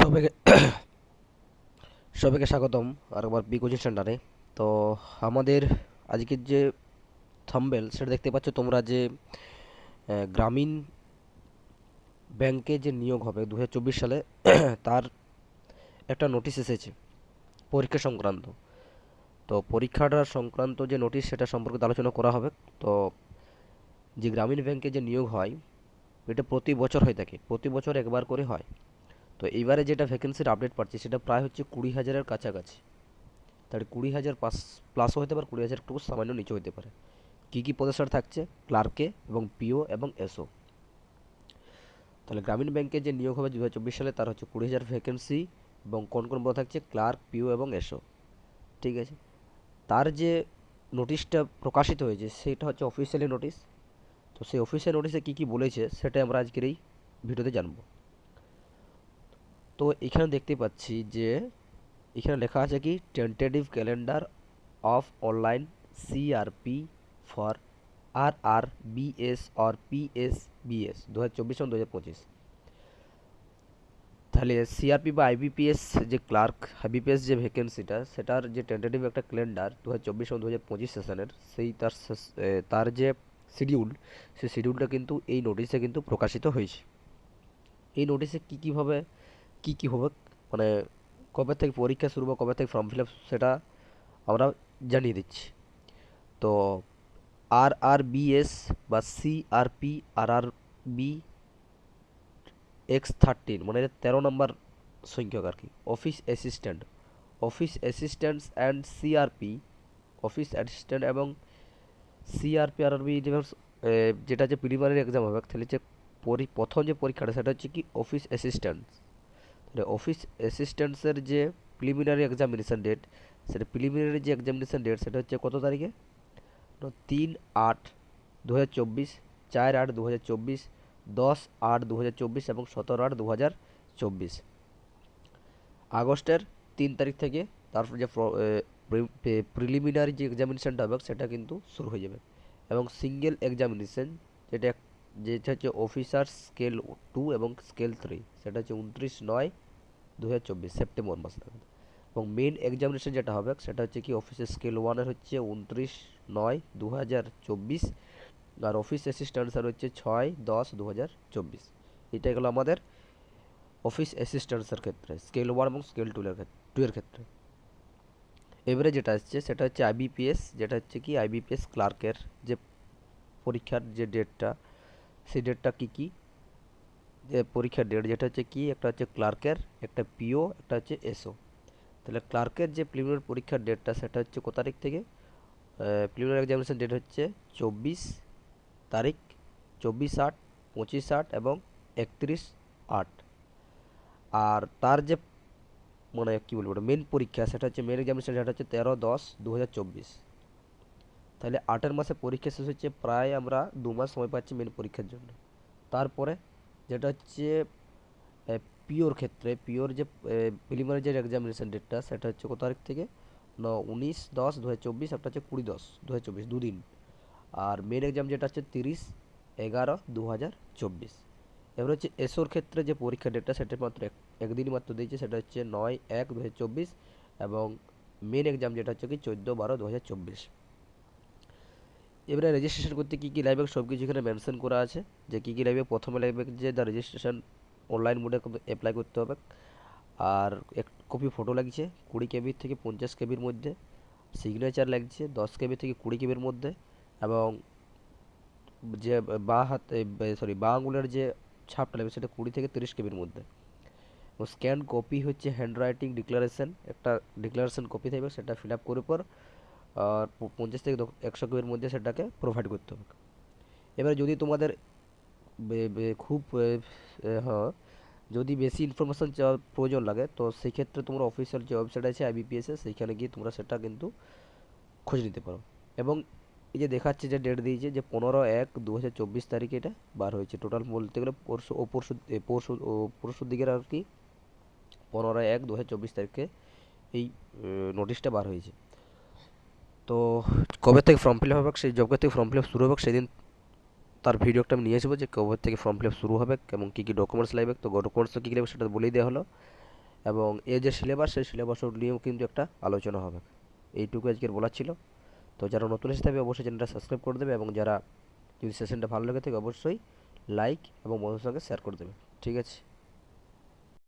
সবাইকে সবাইকে স্বাগতম আরেকবার বি কোচিং সেন্টারে তো আমাদের আজকের যে থাম্বেল সেটা দেখতে পাচ্ছ তোমরা যে গ্রামীণ ব্যাংকে যে নিয়োগ হবে দু হাজার চব্বিশ সালে, তার একটা নোটিশ এসেছে পরীক্ষা সংক্রান্ত। তো পরীক্ষাটা সংক্রান্ত যে নোটিশ সেটা সম্পর্কে আলোচনা করা হবে। তো যে গ্রামীণ ব্যাংকে যে নিয়োগ হয়, এটা প্রতি বছর হয়ে থাকে। প্রতি বছর একবার করে হয়। তো এইবারে যেটা ভ্যাকেন্সির আপডেট পাচ্ছি, সেটা প্রায় হচ্ছে কুড়ি হাজারের কাছাকাছি। তাহলে কুড়ি হাজার পাস প্লাসও হতে পারে, কুড়ি হাজার একটু সামান্য নিচে হতে পারে। কী কী পদে থাকছে? ক্লার্কে এবং পিও এবং এসও তাহলে গ্রামীণ ব্যাংকে যে নিয়োগ হবে দু চব্বিশ সালে, তার হচ্ছে কুড়ি হাজার ভ্যাকেন্সি এবং কোন কোন পদ থাকছে? ক্লার্ক পিও এবং এসও ঠিক আছে? তার যে নোটিশটা প্রকাশিত হয়েছে, সেটা হচ্ছে অফিসিয়ালি নোটিশ তো সেই অফিসিয়াল নোটিশে কী কী বলেছে, সেটাই আমরা আজকের এই ভিডিওতে জানব। তো এখানে দেখতে পাচ্ছি যে এখানে লেখা আছে কি tentative calendar of online CRP for R R BS or PS BS দু হাজার চব্বিশ দু হাজার পঁচিশ। তাহলে সিআরপি বা আইবিপিএস যে ক্লার্ক আইবিপিএস যে ভ্যাকেন্সিটা সেটার যে টেন্টেটিভ একটা ক্যালেন্ডার দু হাজার চব্বিশ দু হাজার পঁচিশ সেশনের সেই তার তার যে শিডিউল সেই শিডিউলটা কিন্তু এই নোটিশে কিন্তু প্রকাশিত হয়েছে। এই নোটিশে কী কীভাবে কী কী হবে? মানে কবে থেকে পরীক্ষা শুরু বা কবে থেকে ফর্ম ফিল আপ সেটা আমরা জানিয়ে দিচ্ছি। তো আর আর বিএস বা CRP R P R R B X thirteen মানে তেরো নম্বর সংখ্যক আর কি। Office assistant office assistants and CRP office assistant এবং সিআরপি আর আর আরবি যেটা যে প্রিলিমিনারি এক্সাম হবে, তাহলে যে পরি, প্রথম যে পরীক্ষাটা, সেটা হচ্ছে কি অফিস অ্যাসিস্ট্যান্ট তাহলে অফিস অ্যাসিস্ট্যান্টসের যে প্রিলিমিনারি এক্সামিনেশন ডেট সেটা প্রিলিমিনারি যে এক্সামিনেশন ডেট সেটা হচ্ছে কত তারিখে তিন আট দু হাজার চব্বিশ চার আট দু হাজার চব্বিশ দশ আট দু হাজার চব্বিশ এবং সতেরো আট দু হাজার চব্বিশ আগস্টের তিন তারিখ থেকে তারপর যে প্রিলিমিনারি যে এক্সামিনেশনটা হবে সেটা কিন্তু শুরু হয়ে যাবে এবং সিঙ্গেল এক্সামিনেশন যেটা যেটা হচ্ছে অফিসার স্কেল টু এবং স্কেল থ্রি সেটা হচ্ছে উনত্রিশ নয় দু হাজার চব্বিশ, সেপ্টেম্বর মাস নাগাদ এবং মেন এক্সামিনেশন যেটা হবে, সেটা হচ্ছে কি অফিসের স্কেল ওয়ানের হচ্ছে উনত্রিশ নয় দু হাজার চব্বিশ, আর অফিস অ্যাসিস্ট্যান্টসের হচ্ছে ছয়, দশ দু হাজার চব্বিশ। এটা গেলো আমাদের অফিস অ্যাসিস্ট্যান্টসের ক্ষেত্রে স্কেল ওয়ান এবং স্কেল টু এর ক্ষেত্রে টু এর ক্ষেত্রে। এবারে যেটা আসছে, সেটা হচ্ছে আইবিপিএস যেটা হচ্ছে কি আইবিপিএস ক্লার্কের যে পরীক্ষার যে ডেটটা সেই ডেটটা কি কি? যে পরীক্ষার ডেট যেটা হচ্ছে কি, একটা হচ্ছে ক্লার্কের, একটা পিও একটা হচ্ছে এসও তাহলে ক্লার্কের যে প্রিলিমিনারি পরীক্ষার ডেটটা সেটা হচ্ছে কত তারিখ থেকে? প্রিলিমিনারি এক্সামিনেশন ডেট হচ্ছে চব্বিশ তারিখ, চব্বিশ আট, পঁচিশ আট এবং একত্রিশ আট। আর তার যে মানে কী বলব মেন পরীক্ষা, সেটা হচ্ছে মেন এক্সামিনেশন সেটা হচ্ছে তেরো দশ দু হাজার চব্বিশ। তাহলে আটের মাসে পরীক্ষা শেষ হচ্ছে, প্রায় আমরা দু মাস সময় পাচ্ছি মেন পরীক্ষার জন্য। তারপরে যেটা হচ্ছে পিওর ক্ষেত্রে পিওর যে প্রিলিমিনারি যে এক্সামিনেশন ডেটটা সেটা হচ্ছে কত তারিখ থেকে? ন, উনিশ, দশ দু হাজার চব্বিশ একটা হচ্ছে কুড়ি, দশ দু হাজার চব্বিশ, দুদিন। আর মেন এক্সাম যেটা হচ্ছে তিরিশ, এগারো দু হাজার চব্বিশ। এবার হচ্ছে এসোর ক্ষেত্রে যে পরীক্ষা ডেটটা সেটা মাত্র এক, একদিনই মাত্র দিয়েছে, সেটা হচ্ছে নয়, এক দু এবং মেন এক্সাম যেটা হচ্ছে কি, চোদ্দ, বারো দু হাজার চব্বিশ। এবারে রেজিস্ট্রেশন করতে কী কী লাগবে সব কিছু এখানে মেনশন করা আছে? যে কী কী লাগবে প্রথমে লাগবে যে দ্য রেজিস্ট্রেশন অনলাইন মোডে অ্যাপ্লাই করতে হবে। আর এক কপি ফটো লাগছে কুড়ি কেবির থেকে পঞ্চাশ কেবির মধ্যে। সিগনেচার লাগছে দশ কেবি থেকে কুড়ি কেবির মধ্যে। এবং যে বা হাত সরি বা আঙুলের যে ছাপটা লাগবে সেটা কুড়ি থেকে তিরিশ কেবির মধ্যে। ও স্ক্যান কপি হচ্ছে হ্যান্ডরাইটিং ডিক্লারেশন একটা ডিক্লারেশন কপি থাকবে সেটা ফিল আপ করে পর আর পঞ্চাশ থেকে একশো কেবির মধ্যে সেটাকে প্রোভাইড করতে হবে। এবার যদি তোমাদের খুব যদি বেশি ইনফরমেশান প্রয়োজন লাগে, তো সেই ক্ষেত্রে তোমরা অফিসিয়াল যে ওয়েবসাইট আছে আইবিপিএস সেইখানে গিয়ে তোমরা সেটা কিন্তু খোঁজ নিতে পারো। এবং এই যে দেখাচ্ছে যে ডেট দিয়েছে যে পনেরো এক দু হাজার চব্বিশ তারিখে এটা বার হয়েছে। টোটাল বলতে গেলে পরশু, ও পরশু পরশু, ও পরশুর দিকের আর কি পনেরো এক দু হাজার চব্বিশ তারিখে এই নোটিশটা বার হয়েছে। তো কবে থেকে ফর্ম ফিল হবে, সেই জব থেকে ফর্ম ফিল শুরু হবে, সেদিন তার ভিডিওটা আমি নিয়ে আসব যে কবে থেকে ফর্ম ফিল শুরু হবে এবং কী কী ডকুমেন্টস লাগবে, তো ডকুমেন্টস কী কী লাগবে সেটা বলেই দেওয়া হলো। এবং এ যে সিলেবাস সেই সিলেবাস নিয়েও কিন্তু একটা আলোচনা হবে। এইটুকু আজকের বলার ছিল। তো যারা নতুন এসে থাকবে, অবশ্যই চ্যানেলটা সাবস্ক্রাইব করে দেবে এবং যারা যদি সেশনটা ভালো লেগে থাকে, অবশ্যই লাইক এবং বন্ধুদের সঙ্গে শেয়ার করে দেবে। ঠিক আছে?